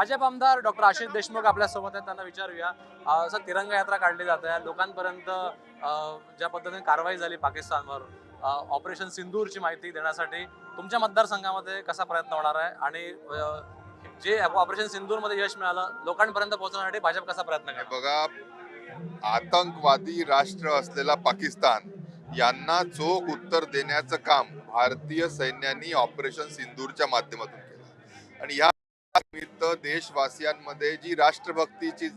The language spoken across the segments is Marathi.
भाजप आमदार डॉक्टर आशिष देशमुख आपल्यासोबत आहेत त्यांना विचारूया. अं, सर तिरंगा यात्रा काढली जात आहे. लोकांपर्यंत ज्या पद्धतीने कारवाई झाली पाकिस्तानवर ऑपरेशन सिंदूरची माहिती देण्यासाठी तुमच्या मतदारसंघामध्ये कसा प्रयत्न होणार आहे? आणि जे ऑपरेशन सिंदूरमध्ये यश मिळालं लोकांपर्यंत पोहोचवण्यासाठी भाजप कसा प्रयत्न करतो बघा आतंकवादी राष्ट्र असलेला पाकिस्तान यांना चोख उत्तर देण्याचं काम भारतीय सैन्याने ऑपरेशन सिंदूरच्या माध्यमातून केलं. आणि या निमित्त देशवासियांमध्ये जी राष्ट्रभक्तीची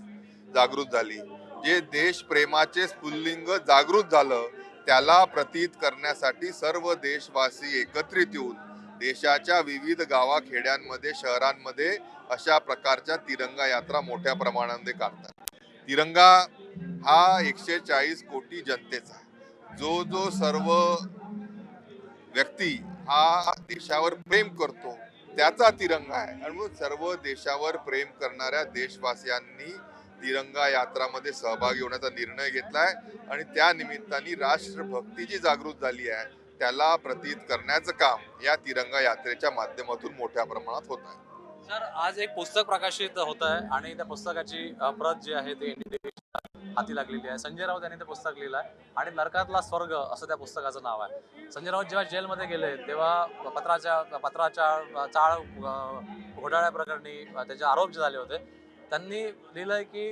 जागृत झाली जे देशप्रेमाचे स्फुल्लिंग जागृत झालं त्याला प्रतीत करण्यासाठी सर्व देशवासी एकत्रित येऊन देशाच्या विविध गावाखेड्यांमध्ये शहरांमध्ये अशा प्रकारच्या तिरंगा यात्रा मोठ्या प्रमाणामध्ये काढतात तिरंगा हा एकशे चाळीस कोटी जनतेचा आहे. जो जो सर्व व्यक्ती हा देशावर प्रेम करतो त्याचा तिरंगा आहे. आणि म्हणून सर्व देशावर प्रेम करणाऱ्या देशवासियांनी तिरंगा यात्रामध्ये सहभागी होण्याचा निर्णय घेतलाय. आणि त्या निमित्ताने राष्ट्रभक्ती जी जागृत झाली आहे त्याला प्रतीत करण्याचं काम या तिरंगा यात्रेच्या माध्यमातून मोठ्या प्रमाणात होत आहे. सर आज एक पुस्तक प्रकाशित होत आहे आणि त्या पुस्तकाची प्रत जी आहे ते हाती लागलेली आहे. संजय राऊत यांनी ते पुस्तक लिहिलं आहे. आणि नरकातला स्वर्ग असं त्या पुस्तकाचं नाव आहे. संजय राऊत जेव्हा जेलमध्ये गेले तेव्हा पत्राच्या पत्राच्या चाळ घोटाळ्या प्रकरणी त्याचे आरोप जे झाले होते त्यांनी लिहिलंय की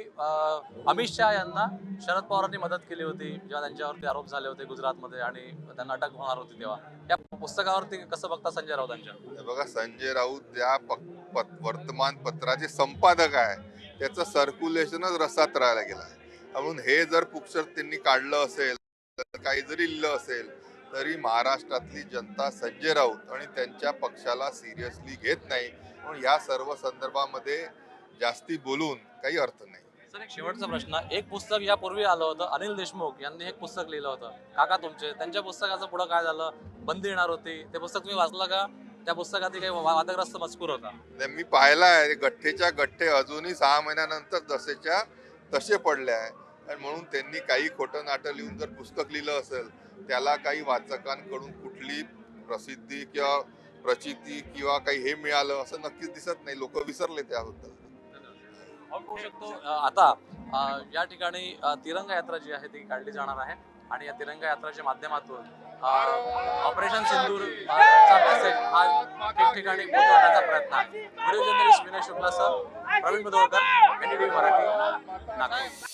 अमित शहा यांना शरद पवारांनी मदत केली होती जेव्हा त्यांच्यावरती आरोप झाले होते गुजरातमध्ये आणि त्यांना अटक होणार होती तेव्हा. या पुस्तकावरती कसं बघता संजय राऊतांच्या हे बघा संजय राऊत या प- वर्तमानपत्राचे संपादक आहे त्याचं सर्क्युलेशनच रसात राहायला गेलं आहे. म्हणून हे जर पुक्षर त्यांनी काढलं असेल तर काही जरी लिहिलं असेल तरी महाराष्ट्रातली जनता संजय राऊत आणि त्यांच्या पक्षाला सिरियसली घेत नाही. म्हणून या सर्व संदर्भामध्ये जास्ती बोलून काही अर्थ नाही. सर एक शेवटचा प्रश्न. एक पुस्तक यापूर्वी आलं होतं अनिल देशमुख यांनी एक पुस्तक लिहिलं होतं. काका तुमचे त्यांच्या पुस्तकाचं पुढं काय झालं? बंदी येणार होती. ते पुस्तक तुम्ही वाचलं का? त्या पुस्तकात काही वादग्रस्त मजकूर होता. नाही, मी पाहिला आहे गठ्ठेच्या गठ्ठे अजूनही सहा महिन्यानंतर जसेच्या तसे पडले आहे. आणि म्हणून त्यांनी काही खोटं नाटं लिहून जर पुस्तक लिहिलं असेल त्याला काही वाचकांकडून कुठली प्रसिद्धी किंवा प्रचिती किंवा काही हे मिळालं असं नक्कीच दिसत नाही. लोक विसरले त्याबद्दल शकतो आता या ठिकाणी तिरंगा यात्रा जी आहे ती काढली जाणार आहे आणि या तिरंगा यात्राच्या माध्यमातून ऑपरेशन सिंदूर हा ठिकठिकाणी पोहोचवण्याचा प्रयत्न आहे. Video journalist Vinay Shukla sir Pravin Mudholkar N D T V Marathi Nagpur.